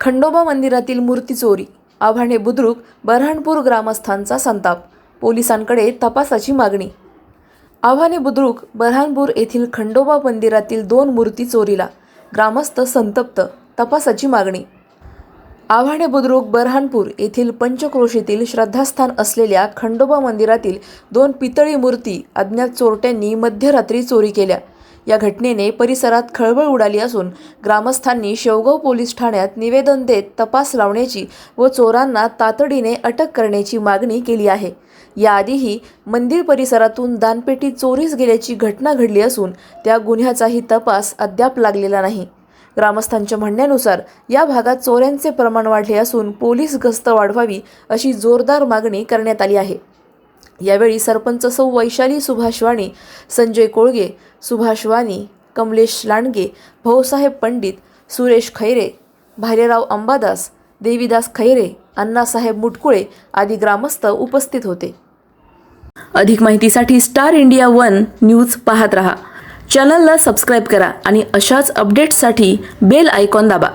खंडोबा मंदिरातील मूर्ती चोरी. आव्हाणे बुद्रुक बऱ्हाणपूर ग्रामस्थांचा संताप. पोलिसांकडे तपासाची मागणी. आव्हाने बुद्रुक बऱ्हाणपूर येथील खंडोबा मंदिरातील दोन मूर्ती चोरीला. ग्रामस्थ संतप्त तपासाची मागणी. आव्हाणे बुद्रुक बऱ्हाणपूर येथील पंचक्रोशीतील श्रद्धास्थान असलेल्या खंडोबा मंदिरातील दोन पितळी मूर्ती अज्ञात चोरट्यांनी मध्यरात्री चोरी केल्या. या घटनेने परिसरात खळबळ उडाली असून ग्रामस्थांनी शेवगाव पोलीस ठाण्यात निवेदन देत तपास लावण्याची व चोरांना तातडीने अटक करण्याची मागणी केली आहे. याआधीही मंदिर परिसरातून दानपेटी चोरीस गेल्याची घटना घडली असून त्या गुन्ह्याचाही तपास अद्याप लागलेला नाही. ग्रामस्थांच्या म्हणण्यानुसार या भागात चोऱ्यांचे प्रमाण वाढले असून पोलीस गस्त वाढवावी अशी जोरदार मागणी करण्यात आली आहे. यावेळी सरपंच सौ वैशाली सुभाष वाणी संजय कोळगे सुभाष वाणी कमलेश लांडगे भाऊसाहेब पंडित सुरेश खैरे भालेराव अंबादास देवीदास खैरे अण्णासाहेब मुटकुळे आदी ग्रामस्थ उपस्थित होते. अधिक माहितीसाठी स्टार इंडिया वन न्यूज पाहत रहा. चॅनलला सबस्क्राईब करा आणि अशाच अपडेट्ससाठी बेल आयकॉन दाबा.